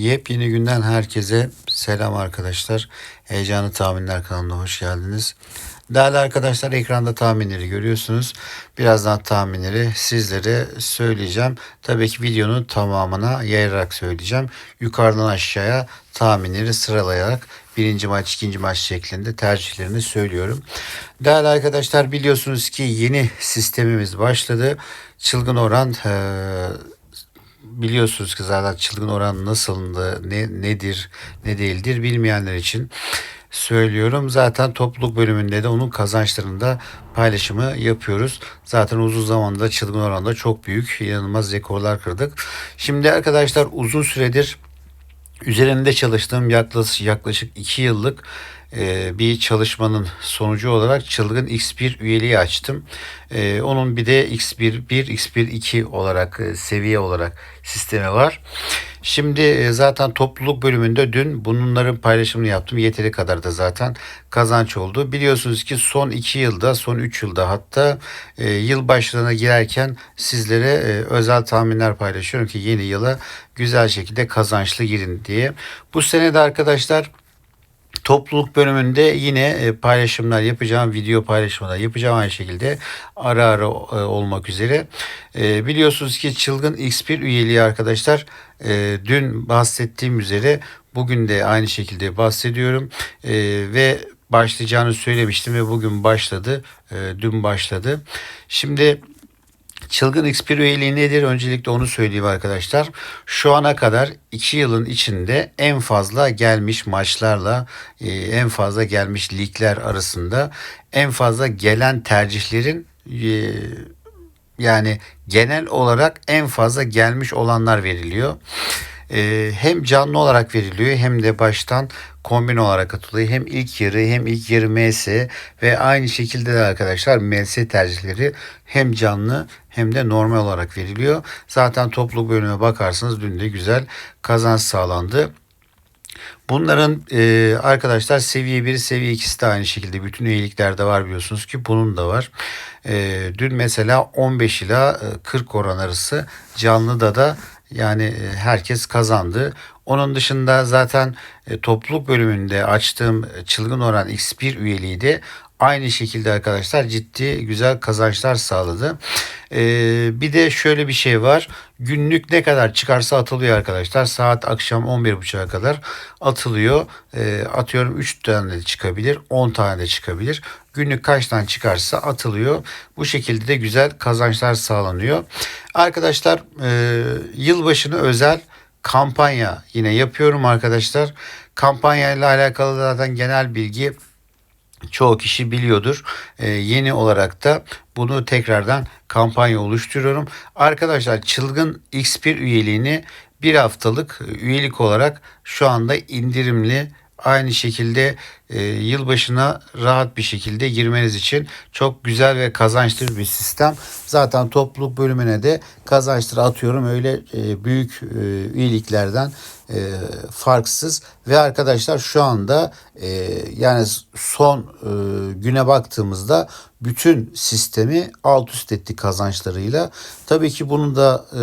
Yepyeni günden herkese selam arkadaşlar. Heyecanlı Tahminler kanalına hoş geldiniz. Değerli arkadaşlar ekranda tahminleri görüyorsunuz. Birazdan tahminleri sizlere söyleyeceğim. Tabii ki videonun tamamına yayarak söyleyeceğim. Yukarıdan aşağıya tahminleri sıralayarak birinci maç, ikinci maç şeklinde tercihlerini söylüyorum. Değerli arkadaşlar biliyorsunuz ki yeni sistemimiz başladı. Çılgın Oran eee biliyorsunuz ki zaten çılgın oran nasıldı, ne, nedir, ne değildir bilmeyenler için söylüyorum. Zaten topluluk bölümünde de onun kazançlarında paylaşımı yapıyoruz. Zaten uzun zamanda çılgın oranda çok büyük, inanılmaz rekorlar kırdık. Şimdi arkadaşlar uzun süredir üzerinde çalıştığım yaklaşık yaklaşık 2 yıllık e, bir çalışmanın sonucu olarak Çılgın X1 üyeliği açtım. E, onun bir de X1 1, X1 2 olarak e, seviye olarak sistemi var. Şimdi zaten topluluk bölümünde dün bunların paylaşımını yaptım. Yeteri kadar da zaten kazanç oldu. Biliyorsunuz ki son 2 yılda, son 3 yılda hatta yıl başlarına girerken sizlere özel tahminler paylaşıyorum ki yeni yıla güzel şekilde kazançlı girin diye. Bu sene de arkadaşlar Topluluk bölümünde yine e, paylaşımlar yapacağım, video paylaşımlar yapacağım aynı şekilde ara ara e, olmak üzere. E, biliyorsunuz ki Çılgın X1 üyeliği arkadaşlar dün bahsettiğim üzere bugün de aynı şekilde bahsediyorum ve başlayacağını söylemiştim ve bugün başladı, dün başladı. Şimdi Çılgın X1 üyeliği nedir? Öncelikle onu söyleyeyim arkadaşlar. Şu ana kadar 2 yılın içinde en fazla gelmiş maçlarla e, en fazla gelmiş ligler arasında en fazla gelen tercihlerin e, yani genel olarak en fazla gelmiş olanlar veriliyor. Ee, hem canlı olarak veriliyor hem de baştan kombin olarak atılıyor. Hem ilk yarı hem ilk yarı MS ve aynı şekilde de arkadaşlar MS tercihleri hem canlı hem de normal olarak veriliyor. Zaten toplu bölüme bakarsanız dün de güzel kazanç sağlandı. Bunların e, arkadaşlar seviye 1, seviye 2'si de aynı şekilde bütün üyeliklerde var biliyorsunuz ki bunun da var. E, dün mesela 15 ila 40 oran arası canlıda da yani e, herkes kazandı. Onun dışında zaten e, topluluk bölümünde açtığım e, Çılgın Oran X1 üyeliği de aynı şekilde arkadaşlar ciddi güzel kazançlar sağladı. Ee, bir de şöyle bir şey var. Günlük ne kadar çıkarsa atılıyor arkadaşlar. Saat akşam 11.30'a kadar atılıyor. Ee, atıyorum 3 tane de çıkabilir, 10 tane de çıkabilir. Günlük kaç tane çıkarsa atılıyor. Bu şekilde de güzel kazançlar sağlanıyor. Arkadaşlar e, yılbaşını özel kampanya yine yapıyorum arkadaşlar. Kampanya ile alakalı zaten genel bilgi çoğu kişi biliyordur. Ee, yeni olarak da bunu tekrardan kampanya oluşturuyorum. Arkadaşlar çılgın X1 üyeliğini bir haftalık üyelik olarak şu anda indirimli aynı şekilde e, yılbaşına rahat bir şekilde girmeniz için çok güzel ve kazançlı bir sistem. Zaten topluluk bölümüne de kazançları atıyorum öyle e, büyük e, üyeliklerden e, farksız ve arkadaşlar şu anda e, yani son e, güne baktığımızda bütün sistemi alt üst etti kazançlarıyla. Tabii ki bunu da e,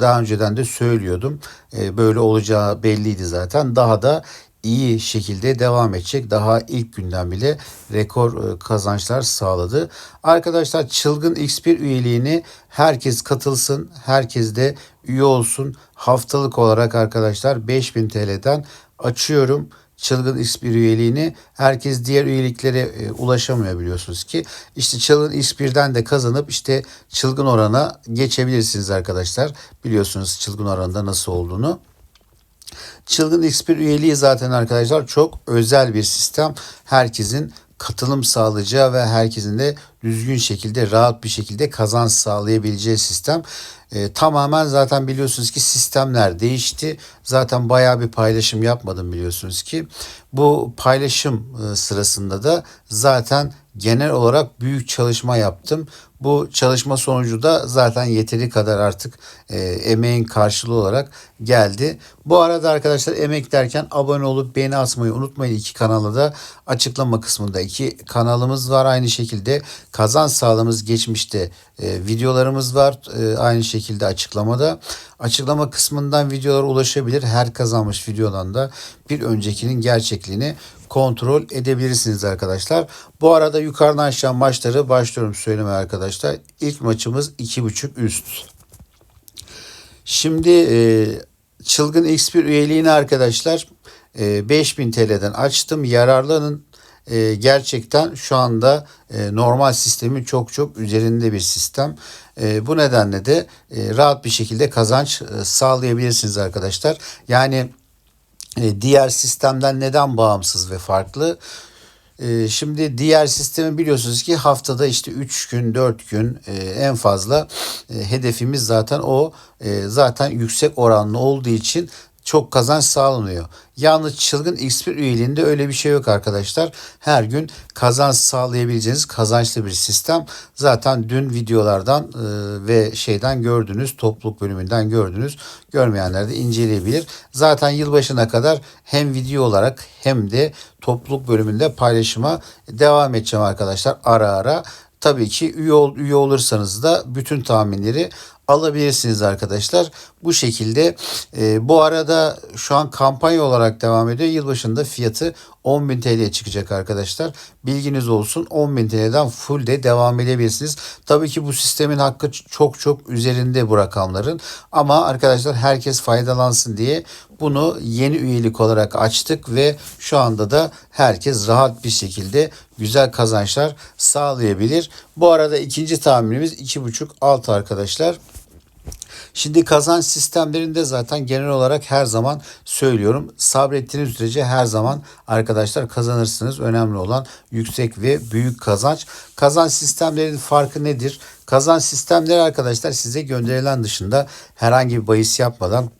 daha önceden de söylüyordum. E, böyle olacağı belliydi zaten. Daha da iyi şekilde devam edecek. Daha ilk günden bile rekor e, kazançlar sağladı. Arkadaşlar Çılgın X1 üyeliğini herkes katılsın. Herkes de üye olsun. Haftalık olarak arkadaşlar 5000 TL'den açıyorum. Çılgın X1 üyeliğini herkes diğer üyeliklere e, ulaşamıyor biliyorsunuz ki. İşte Çılgın X1'den de kazanıp işte çılgın orana geçebilirsiniz arkadaşlar. Biliyorsunuz çılgın oranda nasıl olduğunu. Çılgın X1 üyeliği zaten arkadaşlar çok özel bir sistem. Herkesin katılım sağlayacağı ve herkesin de düzgün şekilde rahat bir şekilde kazanç sağlayabileceği sistem. E, tamamen zaten biliyorsunuz ki sistemler değişti. Zaten bayağı bir paylaşım yapmadım biliyorsunuz ki. Bu paylaşım e, sırasında da zaten genel olarak büyük çalışma yaptım. Bu çalışma sonucu da zaten yeteri kadar artık e, emeğin karşılığı olarak geldi. Bu arada arkadaşlar emek derken abone olup beğeni atmayı unutmayın. İki kanalda da açıklama kısmında iki kanalımız var. Aynı şekilde kazanç sağladığımız geçmişte e, videolarımız var. E, aynı şekilde açıklamada. Açıklama kısmından videolara ulaşabilir. Her kazanmış videodan da bir öncekinin gerçekliğini kontrol edebilirsiniz arkadaşlar. Bu arada yukarıdan aşağı maçları başlıyorum söylemeye arkadaşlar. İlk maçımız 2.5 üst. Şimdi e, Çılgın X1 üyeliğini arkadaşlar e, 5000 TL'den açtım. Yararlanın e, gerçekten şu anda e, normal sistemin çok çok üzerinde bir sistem. E, bu nedenle de e, rahat bir şekilde kazanç e, sağlayabilirsiniz arkadaşlar. Yani e, diğer sistemden neden bağımsız ve farklı? E, Şimdi diğer sistemi biliyorsunuz ki haftada işte 3 gün 4 gün e, en fazla e, hedefimiz zaten o. E, zaten yüksek oranlı olduğu için çok kazanç sağlanıyor. Yalnız çılgın X1 üyeliğinde öyle bir şey yok arkadaşlar. Her gün kazanç sağlayabileceğiniz kazançlı bir sistem. Zaten dün videolardan e, ve şeyden gördünüz, topluluk bölümünden gördünüz. Görmeyenler de inceleyebilir. Zaten yılbaşına kadar hem video olarak hem de topluluk bölümünde paylaşıma devam edeceğim arkadaşlar ara ara. Tabii ki üye, ol, üye olursanız da bütün tahminleri alabilirsiniz arkadaşlar. Bu şekilde e, bu arada şu an kampanya olarak devam ediyor. Yılbaşında fiyatı 10.000 TL'ye çıkacak arkadaşlar. Bilginiz olsun 10.000 TL'den full de devam edebilirsiniz. Tabii ki bu sistemin hakkı çok çok üzerinde bu rakamların. Ama arkadaşlar herkes faydalansın diye bunu yeni üyelik olarak açtık ve şu anda da herkes rahat bir şekilde güzel kazançlar sağlayabilir. Bu arada ikinci tahminimiz 2.5 alt arkadaşlar. Şimdi kazanç sistemlerinde zaten genel olarak her zaman söylüyorum. Sabrettiğiniz sürece her zaman arkadaşlar kazanırsınız. Önemli olan yüksek ve büyük kazanç. Kazanç sistemlerinin farkı nedir? Kazanç sistemleri arkadaşlar size gönderilen dışında herhangi bir bahis yapmadan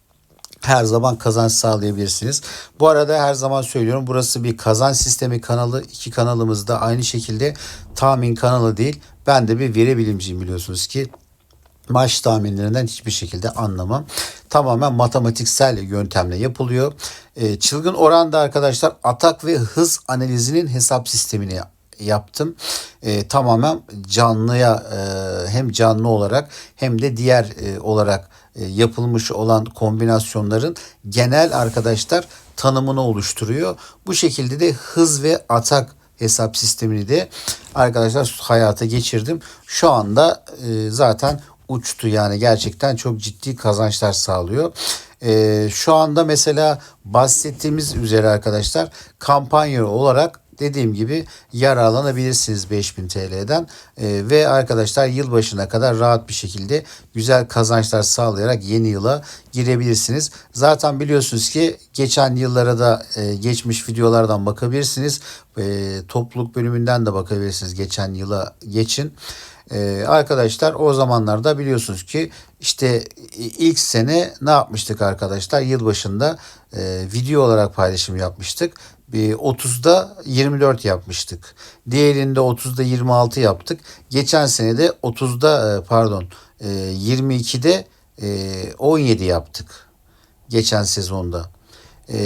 her zaman kazanç sağlayabilirsiniz. Bu arada her zaman söylüyorum burası bir kazanç sistemi kanalı. İki kanalımız da aynı şekilde tahmin kanalı değil. Ben de bir veri bilimciyim biliyorsunuz ki maç tahminlerinden hiçbir şekilde anlamam. Tamamen matematiksel yöntemle yapılıyor. E, çılgın oranda arkadaşlar atak ve hız analizinin hesap sistemini yaptım. E, tamamen canlıya e, hem canlı olarak hem de diğer e, olarak e, yapılmış olan kombinasyonların genel arkadaşlar tanımını oluşturuyor. Bu şekilde de hız ve atak hesap sistemini de arkadaşlar hayata geçirdim. Şu anda e, zaten uçtu yani gerçekten çok ciddi kazançlar sağlıyor. Ee, şu anda mesela bahsettiğimiz üzere arkadaşlar kampanya olarak dediğim gibi yararlanabilirsiniz 5000 TL'den ee, ve arkadaşlar yılbaşına kadar rahat bir şekilde güzel kazançlar sağlayarak yeni yıla girebilirsiniz. Zaten biliyorsunuz ki geçen yıllara da e, geçmiş videolardan bakabilirsiniz. E, topluluk bölümünden de bakabilirsiniz geçen yıla geçin. Ee, arkadaşlar o zamanlarda biliyorsunuz ki işte ilk sene ne yapmıştık arkadaşlar? Yılbaşında e, video olarak paylaşım yapmıştık. Bir 30'da 24 yapmıştık. Diğerinde 30'da 26 yaptık. Geçen sene de 30'da e, pardon e, 22'de e, 17 yaptık. Geçen sezonda e,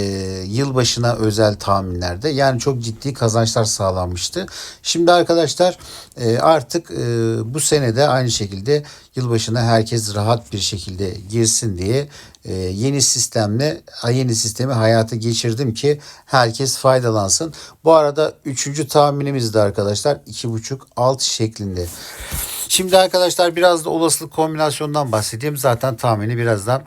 yılbaşına özel tahminlerde yani çok ciddi kazançlar sağlanmıştı. Şimdi arkadaşlar e, artık e, bu senede aynı şekilde yılbaşına herkes rahat bir şekilde girsin diye e, yeni sistemle yeni sistemi hayata geçirdim ki herkes faydalansın. Bu arada üçüncü tahminimiz de arkadaşlar iki buçuk alt şeklinde. Şimdi arkadaşlar biraz da olasılık kombinasyondan bahsedeyim. Zaten tahmini birazdan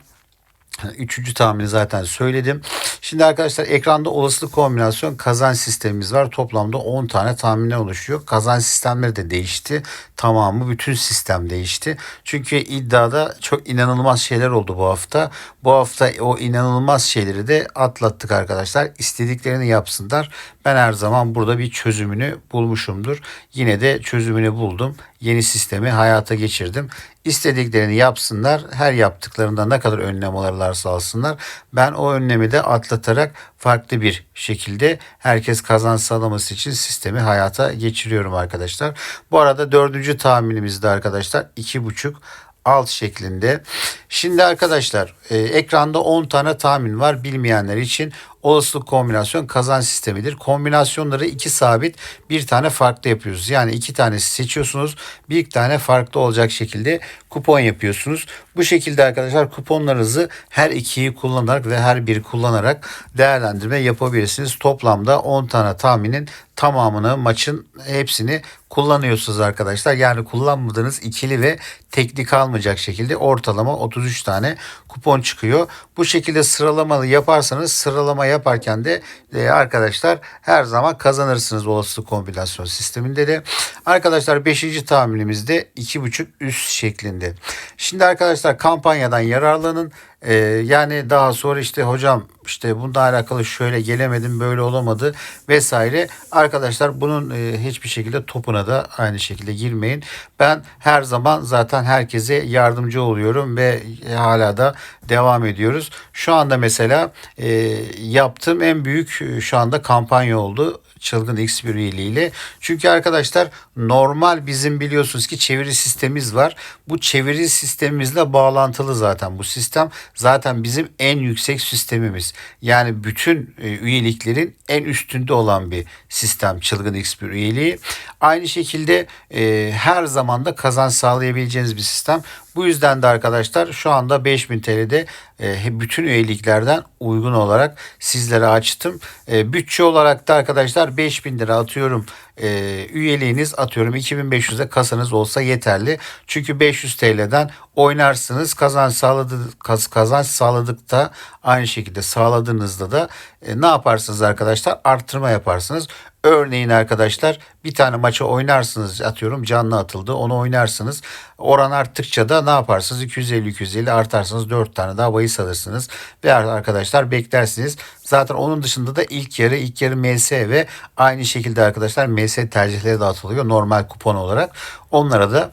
Üçüncü tahmini zaten söyledim. Şimdi arkadaşlar ekranda olasılık kombinasyon kazanç sistemimiz var. Toplamda 10 tane tahmine oluşuyor. Kazanç sistemleri de değişti. Tamamı bütün sistem değişti. Çünkü iddiada çok inanılmaz şeyler oldu bu hafta. Bu hafta o inanılmaz şeyleri de atlattık arkadaşlar. İstediklerini yapsınlar. Ben her zaman burada bir çözümünü bulmuşumdur. Yine de çözümünü buldum. Yeni sistemi hayata geçirdim. İstediklerini yapsınlar. Her yaptıklarında ne kadar önlem alırlarsa alsınlar. Ben o önlemi de atlatarak farklı bir şekilde herkes kazanç sağlaması için sistemi hayata geçiriyorum arkadaşlar. Bu arada dördüncü tahminimizde arkadaşlar iki buçuk alt şeklinde. Şimdi arkadaşlar e, ekranda 10 tane tahmin var bilmeyenler için olasılık kombinasyon kazanç sistemidir. Kombinasyonları iki sabit bir tane farklı yapıyoruz. Yani iki tanesi seçiyorsunuz. Bir tane farklı olacak şekilde kupon yapıyorsunuz. Bu şekilde arkadaşlar kuponlarınızı her ikiyi kullanarak ve her biri kullanarak değerlendirme yapabilirsiniz. Toplamda 10 tane tahminin tamamını maçın hepsini kullanıyorsunuz arkadaşlar. Yani kullanmadığınız ikili ve teknik almayacak şekilde ortalama 33 tane kupon çıkıyor. Bu şekilde sıralamalı yaparsanız sıralama yaparken de e, arkadaşlar her zaman kazanırsınız olasılık kombinasyon sisteminde de. Arkadaşlar 5. tahminimizde 2.5 üst şeklinde. Şimdi arkadaşlar kampanyadan yararlanın. Ee, yani daha sonra işte hocam işte bununla alakalı şöyle gelemedim böyle olamadı vesaire. Arkadaşlar bunun e, hiçbir şekilde topuna da aynı şekilde girmeyin. Ben her zaman zaten herkese yardımcı oluyorum ve hala da devam ediyoruz. Şu anda mesela e, yaptığım en büyük e, şu anda kampanya oldu. Çılgın X1 üyeliğiyle. Çünkü arkadaşlar normal bizim biliyorsunuz ki çeviri sistemimiz var. Bu çeviri sistemimizle bağlantılı zaten bu sistem. Zaten bizim en yüksek sistemimiz. Yani bütün e, üyeliklerin en üstünde olan bir sistem Çılgın X1 üyeliği. Aynı şekilde e, her zaman da kazanç sağlayabileceğiniz bir sistem. Bu yüzden de arkadaşlar şu anda 5000 TL'de e, bütün üyeliklerden uygun olarak sizlere açtım. E, bütçe olarak da arkadaşlar 5000 lira atıyorum e, üyeliğiniz atıyorum 2500'e kasanız olsa yeterli. Çünkü 500 TL'den oynarsınız. Kazanç sağladı kaz, kazanç sağladıkta aynı şekilde sağladığınızda da e, ne yaparsınız arkadaşlar? Arttırma yaparsınız. Örneğin arkadaşlar bir tane maça oynarsınız atıyorum canlı atıldı onu oynarsınız. Oran arttıkça da ne yaparsınız 250-250 artarsınız 4 tane daha bahis alırsınız. Ve arkadaşlar beklersiniz. Zaten onun dışında da ilk yarı ilk yarı MS ve aynı şekilde arkadaşlar MS tercihleri dağıtılıyor normal kupon olarak. Onlara da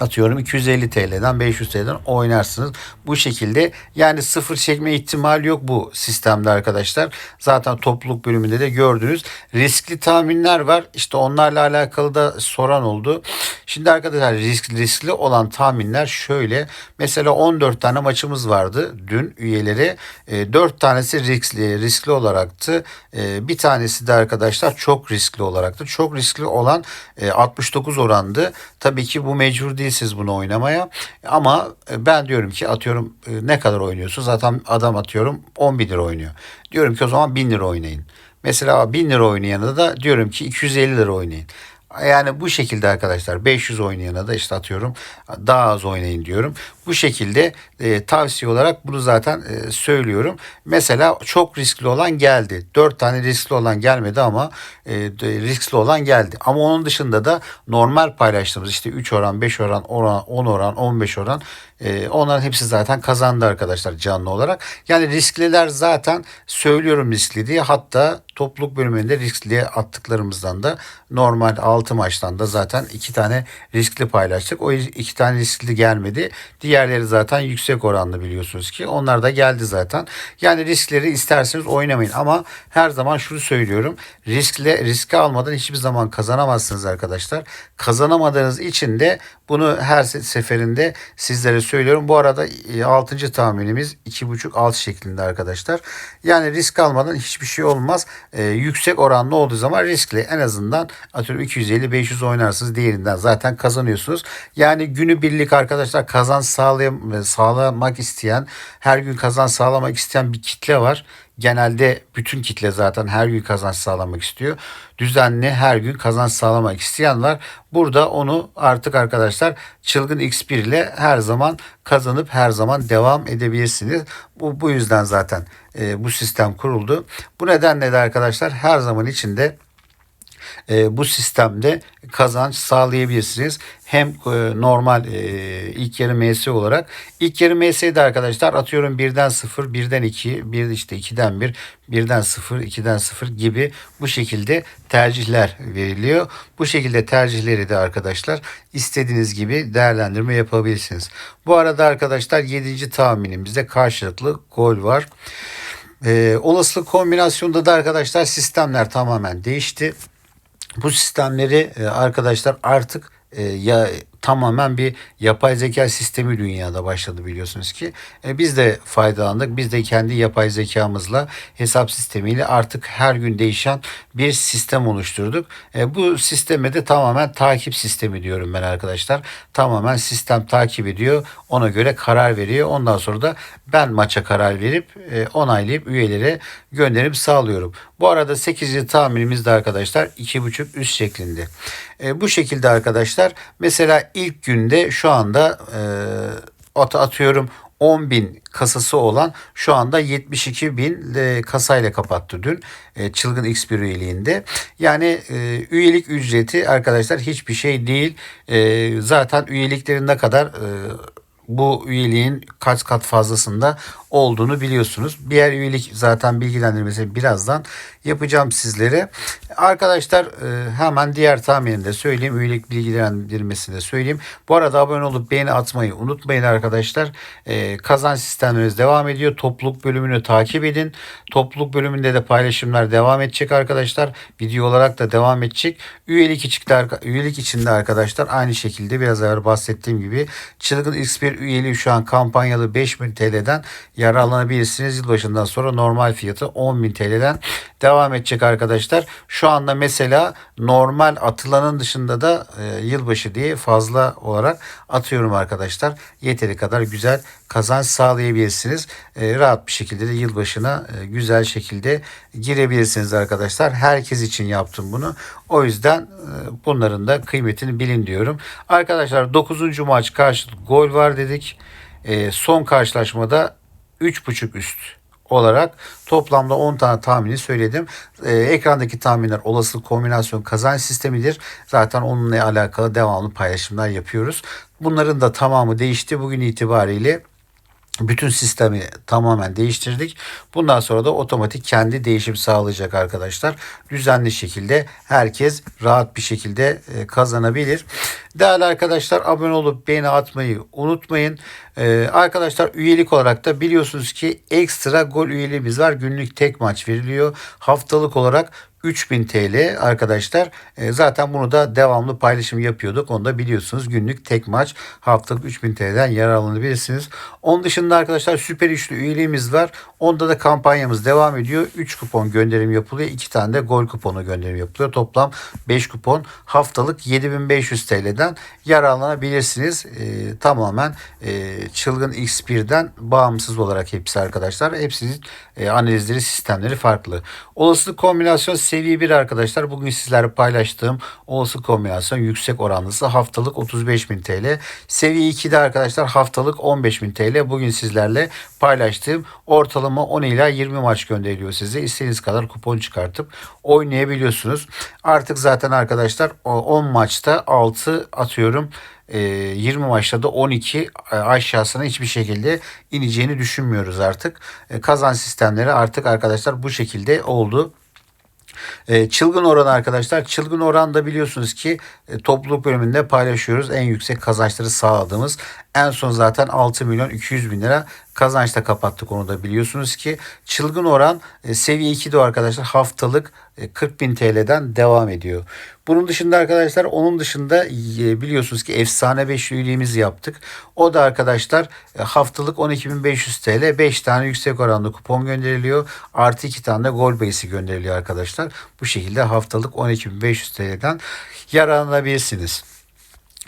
atıyorum 250 TL'den 500 TL'den oynarsınız. Bu şekilde yani sıfır çekme ihtimali yok bu sistemde arkadaşlar. Zaten topluluk bölümünde de gördünüz. Riskli tahminler var. İşte onlarla alakalı da soran oldu. Şimdi arkadaşlar risk, riskli olan tahminler şöyle. Mesela 14 tane maçımız vardı dün üyeleri. E, 4 tanesi riskli, riskli olaraktı. E, bir tanesi de arkadaşlar çok riskli olaraktı. Çok riskli olan e, 69 orandı. Tabii ki bu mecbur değilsiniz bunu oynamaya. Ama e, ben diyorum ki atıyorum e, ne kadar oynuyorsun? Zaten adam atıyorum 10 bin lira oynuyor. Diyorum ki o zaman 1000 lira oynayın. Mesela 1000 lira oynayana da diyorum ki 250 lira oynayın. Yani bu şekilde arkadaşlar 500 oynayana da işte atıyorum daha az oynayın diyorum. Bu şekilde e, tavsiye olarak bunu zaten e, söylüyorum. Mesela çok riskli olan geldi. 4 tane riskli olan gelmedi ama e, riskli olan geldi. Ama onun dışında da normal paylaştığımız işte 3 oran, 5 oran, oran 10 oran, 15 oran e, onların hepsi zaten kazandı arkadaşlar canlı olarak. Yani riskliler zaten söylüyorum riskli diye hatta topluluk bölümünde riskliye attıklarımızdan da normal 6 maçtan da zaten 2 tane riskli paylaştık. O 2 tane riskli gelmedi. Diğerleri zaten yüksek oranlı biliyorsunuz ki. Onlar da geldi zaten. Yani riskleri isterseniz oynamayın ama her zaman şunu söylüyorum. Riskle riski almadan hiçbir zaman kazanamazsınız arkadaşlar. Kazanamadığınız için de bunu her seferinde sizlere söylüyorum. Bu arada 6. tahminimiz 2.5 alt şeklinde arkadaşlar. Yani risk almadan hiçbir şey olmaz. Ee, yüksek oranlı olduğu zaman riskli. En azından atıyorum 250-500 oynarsınız. Diğerinden zaten kazanıyorsunuz. Yani günü birlik arkadaşlar kazanç sağlayam sağlamak isteyen, her gün kazanç sağlamak isteyen bir kitle var. Genelde bütün kitle zaten her gün kazanç sağlamak istiyor. Düzenli her gün kazanç sağlamak isteyen var. Burada onu artık arkadaşlar çılgın X1 ile her zaman kazanıp her zaman devam edebilirsiniz. Bu, bu yüzden zaten e, bu sistem kuruldu. Bu nedenle de arkadaşlar her zaman içinde e, bu sistemde kazanç sağlayabilirsiniz. Hem e, normal e, ilk yarı MS olarak. ilk yarı MS'de arkadaşlar atıyorum 1'den 0, 1'den 2, 1 işte 2'den 1, 1'den 0, 2'den 0 gibi bu şekilde tercihler veriliyor. Bu şekilde tercihleri de arkadaşlar istediğiniz gibi değerlendirme yapabilirsiniz. Bu arada arkadaşlar 7. tahminimizde karşılıklı gol var. Ee, olasılık kombinasyonda da arkadaşlar sistemler tamamen değişti. Bu sistemleri e, arkadaşlar artık e, ya tamamen bir yapay zeka sistemi dünyada başladı biliyorsunuz ki. E, biz de faydalandık. Biz de kendi yapay zekamızla hesap sistemiyle artık her gün değişen bir sistem oluşturduk. E, bu sisteme de tamamen takip sistemi diyorum ben arkadaşlar. Tamamen sistem takip ediyor. Ona göre karar veriyor. Ondan sonra da ben maça karar verip e, onaylayıp üyelere gönderim sağlıyorum. Bu arada 8. tahminimiz de arkadaşlar 2.5 üst şeklinde. E, bu şekilde arkadaşlar mesela ilk günde şu anda e, atıyorum 10 bin kasası olan şu anda 72 bin e, kasayla kapattı dün e, Çılgın X1 üyeliğinde. Yani e, üyelik ücreti arkadaşlar hiçbir şey değil. Zaten üyeliklerin ne kadar bu üyeliğin kaç kat fazlasında olduğunu biliyorsunuz. Diğer üyelik zaten bilgilendirmesi birazdan yapacağım sizlere. Arkadaşlar e, hemen diğer tahminini de söyleyeyim. Üyelik bilgilendirmesini de söyleyeyim. Bu arada abone olup beğeni atmayı unutmayın arkadaşlar. E, kazanç sistemleriniz devam ediyor. Topluluk bölümünü takip edin. Topluluk bölümünde de paylaşımlar devam edecek arkadaşlar. Video olarak da devam edecek. Üyelik içinde, üyelik içinde arkadaşlar aynı şekilde biraz evvel bahsettiğim gibi Çılgın X1 üyeliği şu an kampanyalı 5000 TL'den yararlanabilirsiniz. Yılbaşından sonra normal fiyatı 10.000 TL'den devam edecek arkadaşlar. Şu anda mesela normal atılanın dışında da e, yılbaşı diye fazla olarak atıyorum arkadaşlar. Yeteri kadar güzel kazanç sağlayabilirsiniz. E, rahat bir şekilde de yılbaşına e, güzel şekilde girebilirsiniz arkadaşlar. Herkes için yaptım bunu. O yüzden e, bunların da kıymetini bilin diyorum. Arkadaşlar 9. maç karşılık gol var dedik. E, son karşılaşmada 3.5 üst olarak toplamda 10 tane tahmini söyledim. Ee, ekrandaki tahminler olası kombinasyon kazanç sistemidir. Zaten onunla alakalı devamlı paylaşımlar yapıyoruz. Bunların da tamamı değişti. Bugün itibariyle bütün sistemi tamamen değiştirdik. Bundan sonra da otomatik kendi değişim sağlayacak arkadaşlar. Düzenli şekilde herkes rahat bir şekilde e, kazanabilir. Değerli arkadaşlar abone olup beğeni atmayı unutmayın. Ee, arkadaşlar üyelik olarak da biliyorsunuz ki ekstra gol üyeliğimiz var. Günlük tek maç veriliyor. Haftalık olarak 3000 TL arkadaşlar. E, zaten bunu da devamlı paylaşım yapıyorduk. Onu da biliyorsunuz. Günlük tek maç haftalık 3000 TL'den yararlanabilirsiniz. Onun dışında arkadaşlar süper üçlü üyeliğimiz var. Onda da kampanyamız devam ediyor. 3 kupon gönderim yapılıyor. 2 tane de gol kuponu gönderim yapılıyor. Toplam 5 kupon haftalık 7500 TL'den yararlanabilirsiniz. E, tamamen e, çılgın X1'den bağımsız olarak hepsi arkadaşlar. Hepsinin e, analizleri sistemleri farklı. Olasılık kombinasyon seviye 1 arkadaşlar. Bugün sizlerle paylaştığım olası kombinasyon yüksek oranlısı haftalık 35.000 TL. Seviye 2'de arkadaşlar haftalık 15.000 TL. Bugün sizlerle paylaştığım ortalama 10 ila 20 maç gönderiliyor size. İstediğiniz kadar kupon çıkartıp oynayabiliyorsunuz. Artık zaten arkadaşlar 10 maçta 6 atıyorum 20 maçta da 12 aşağısına hiçbir şekilde ineceğini düşünmüyoruz artık. Kazan sistemleri artık arkadaşlar bu şekilde oldu. E, çılgın oran arkadaşlar. Çılgın oran da biliyorsunuz ki e, topluluk bölümünde paylaşıyoruz. En yüksek kazançları sağladığımız. En son zaten 6 milyon 200 bin lira kazançta kapattık onu da biliyorsunuz ki. Çılgın oran e, seviye 2'de arkadaşlar haftalık 40 bin TL'den devam ediyor. Bunun dışında arkadaşlar onun dışında biliyorsunuz ki efsane 5 üyeliğimizi yaptık. O da arkadaşlar haftalık 12.500 TL 5 tane yüksek oranlı kupon gönderiliyor. Artı 2 tane de gol bayisi gönderiliyor arkadaşlar. Bu şekilde haftalık 12.500 TL'den yararlanabilirsiniz.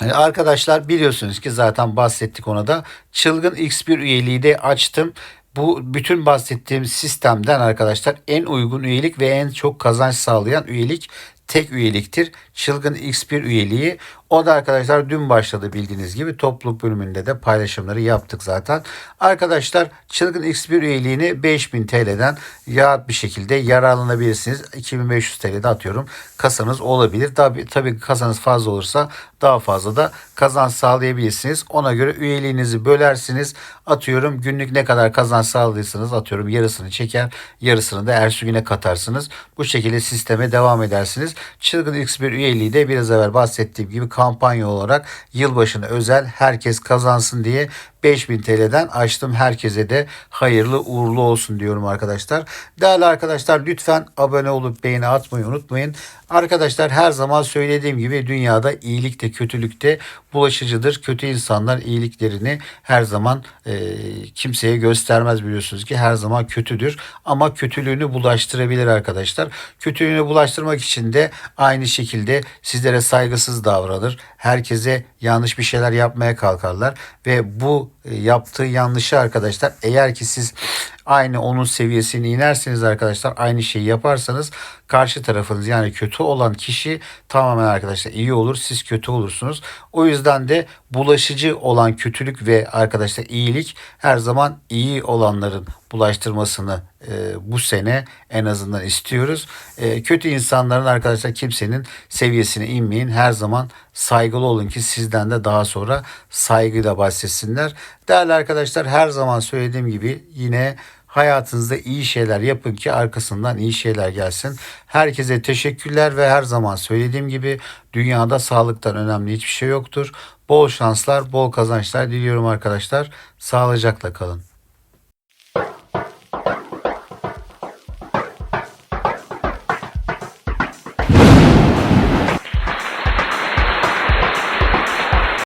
Arkadaşlar biliyorsunuz ki zaten bahsettik ona da. Çılgın X1 üyeliği de açtım. Bu bütün bahsettiğim sistemden arkadaşlar en uygun üyelik ve en çok kazanç sağlayan üyelik tek üyeliktir. Çılgın X1 üyeliği. O da arkadaşlar dün başladı bildiğiniz gibi topluluk bölümünde de paylaşımları yaptık zaten. Arkadaşlar Çılgın X1 üyeliğini 5000 TL'den rahat bir şekilde yararlanabilirsiniz. 2500 TL'de atıyorum kasanız olabilir. Tabi, tabii kasanız fazla olursa daha fazla da kazanç sağlayabilirsiniz. Ona göre üyeliğinizi bölersiniz. Atıyorum günlük ne kadar kazanç sağladıysanız atıyorum yarısını çeker yarısını da ertesi güne katarsınız. Bu şekilde sisteme devam edersiniz. Çılgın X1 üyeliği de biraz evvel bahsettiğim gibi kampanya olarak yılbaşına özel herkes kazansın diye 5000 TL'den açtım. Herkese de hayırlı uğurlu olsun diyorum arkadaşlar. Değerli arkadaşlar lütfen abone olup beğeni atmayı unutmayın. Arkadaşlar her zaman söylediğim gibi dünyada iyilik de kötülük de bulaşıcıdır. Kötü insanlar iyiliklerini her zaman e, kimseye göstermez biliyorsunuz ki her zaman kötüdür. Ama kötülüğünü bulaştırabilir arkadaşlar. Kötülüğünü bulaştırmak için de aynı şekilde sizlere saygısız davranır. Herkese yanlış bir şeyler yapmaya kalkarlar. Ve bu e, yaptığı yanlışı arkadaşlar eğer ki siz aynı onun seviyesine inerseniz arkadaşlar aynı şeyi yaparsanız karşı tarafınız yani kötü olan kişi tamamen arkadaşlar iyi olur siz kötü olursunuz. O yüzden de bulaşıcı olan kötülük ve arkadaşlar iyilik her zaman iyi olanların bulaştırmasını e, bu sene en azından istiyoruz. E, kötü insanların arkadaşlar kimsenin seviyesine inmeyin. Her zaman saygılı olun ki sizden de daha sonra saygıyla bahsetsinler. Değerli arkadaşlar her zaman söylediğim gibi yine hayatınızda iyi şeyler yapın ki arkasından iyi şeyler gelsin. Herkese teşekkürler ve her zaman söylediğim gibi dünyada sağlıktan önemli hiçbir şey yoktur. Bol şanslar, bol kazançlar diliyorum arkadaşlar. Sağlıcakla kalın.